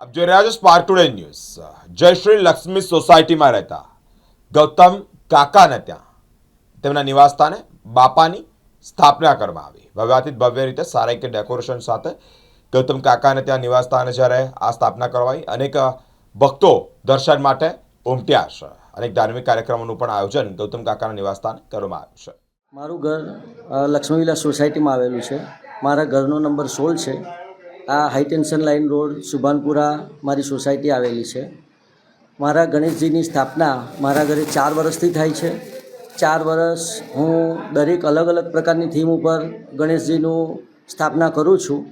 આપ જોઈ રહ્યા છો Spark Today News Jayshree Laxmi સોસાયટીમાં રહેતા ગૌતમ કાકાને ત્યાં તેમના નિવાસસ્થાને બાપાની સ્થાપના કરવામાં આવી. ભવ્યાતીત ભવ્ય રીતે સારા કે ડેકોરેશન સાથે ગૌતમ કાકાને ત્યાં નિવાસસ્થાને જ્યારે આ સ્થાપના કરવાઈ, અનેક ભક્તો દર્શન માટે ઉમટ્યા છે. અનેક ધાર્મિક કાર્યક્રમોનું પણ આયોજન ગૌતમ કાકાના નિવાસસ્થાને કરવામાં આવ્યું છે. મારું ઘર લક્ષ્મીવિલા સોસાયટીમાં આવેલું છે. મારા ઘરનો નંબર સોળ છે. આ high tension line road Subhanpura મારી સોસાયટી આવેલી છે. મારા ગણેશજીની સ્થાપના મારા ઘરે ચાર વર્ષથી થાય છે. ચાર વર્ષ હું દરેક અલગ અલગ પ્રકારની થીમ ઉપર ગણેશજીનું સ્થાપના કરું છું.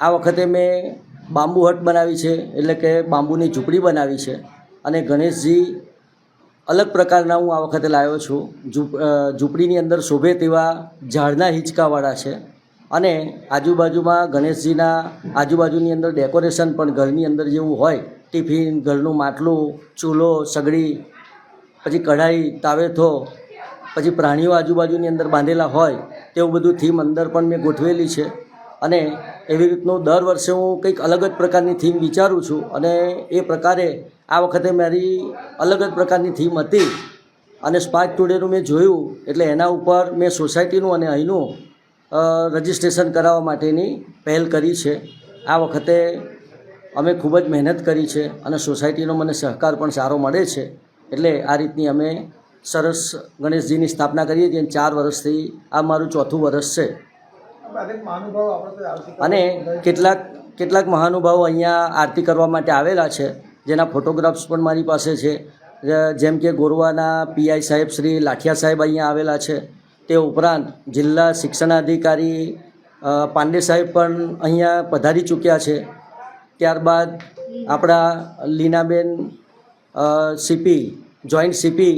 આ વખતે મેં બાંબુ હટ બનાવી છે, એટલે કે બાંબુની ઝૂંપડી બનાવી છે અને ગણેશજી અલગ પ્રકારના હું આ વખતે લાવ્યો છું. ઝૂંપ- ઝૂંપડીની અંદર શોભે તેવા ઝાડના હિંચકાવાળા છે. અને આજુબાજુમાં ગણેશજીના આજુબાજુની અંદર ડેકોરેશન પણ ઘરની અંદર જેવું હોય, ટિફિન, ઘરનું માટલું, ચૂલો, સગડી, પછી કઢાઈ, તાવેથો, પછી પ્રાણીઓ આજુબાજુની અંદર બાંધેલા હોય, તેવું બધું થીમ અંદર પણ મેં ગોઠવેલી છે. અને એવી રીતનું દર વર્ષે હું કંઈક અલગ જ પ્રકારની થીમ વિચારું છું અને એ પ્રકારે આ વખતે મારી અલગ જ પ્રકારની થીમ હતી. અને સ્પાર્ક ટુડેનું મેં જોયું એટલે એના ઉપર મેં સોસાયટીનું અને અહીંનું રજિસ્ટ્રેશન કરાવવા માટેની પહેલ કરી છે. આ વખતે અમે ખૂબ જ મહેનત કરી છે અને સોસાયટીનો મને સહકાર પણ સારો મળે છે. એટલે આ રીતની અમે સરસ ગણેશજીની સ્થાપના કરીએ છીએ ચાર વર્ષથી આ મારું ચોથું વર્ષ છે. અને કેટલાક કેટલાક મહાનુભાવો અહીંયા આરતી કરવા માટે આવેલા છે. જેના ફોટોગ્રાફ્સ પણ મારી પાસે છે. જેમ કે ગોરવાના પીઆઈ સાહેબ શ્રી લાઠિયા સાહેબ અહીંયા આવેલા છે. તે ઉપરાંત જિલ્લા શિક્ષણાધિકારી પાંડે સાહેબ પણ અહીંયા પધારી ચૂક્યા છે. ત્યારબાદ આપણા Leenaben CP, joint CP,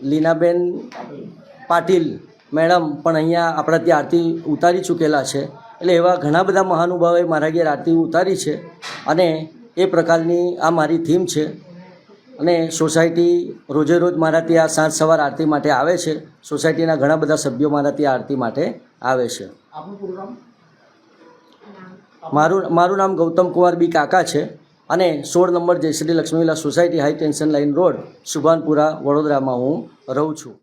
Leenaben Patil madam પણ અહીંયા આપણા ત્યાં આરતી ઉતારી ચૂકેલા છે. એટલે એવા ઘણા બધા મહાનુભાવોએ મારા ઘેર આરતી ઉતારી છે અને એ પ્રકારની આ મારી થીમ છે. અને સોસાયટી રોજે રોજ મારા ત્યાં સાંજ સવાર આરતી માટે આવે છે. સોસાયટીના ઘણા બધા સભ્યો મારા ત્યાં આરતી માટે આવે છે. મારું મારું નામ ગૌતમ કુમાર બી કાકા છે અને સોળ number Jayshree લક્ષ્મીલા society high tension line road Subhanpura વડોદરામાં હું રહું છું.